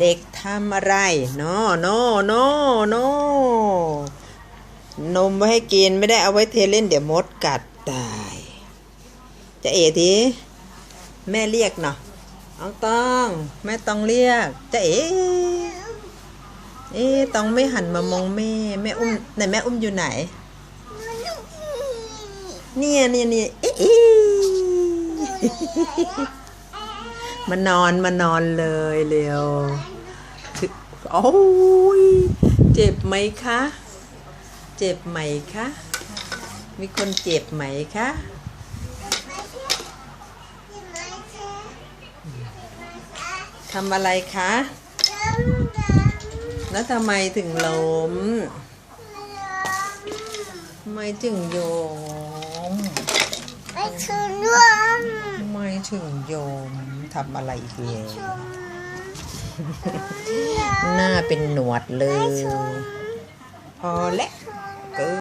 เด็กทำอะไรโนโนโนโนนมไว้ให้กินไม่ได้เอาไว้เทเล่นเดี๋ยวมดกัดตาย จะเอ๋ทีแม่เรียกเนาะเอาต้อง แม่ต้องเรียก จะเอ๋เอ๊ต้องไม่หันมามองแม่ แม่อุ้มไหนแม่อุ้มอยู่ไหน เนี่ยเนี่ยเนี่ยเอ๊ะ มานอนมานอนเลยเร็วโอ้ยเจ็บไหมคะ เจ็บไหมคะ มีคนเจ็บไหมคะทำอะไรคะ แล้วทำไมถึงล้มทำไมถึงโยม ไปชนุมทำ ไมถึงโยมทำอะไรอีกแล้วชุมหน้าเป็นหนวดเลย พอแล้วเกิน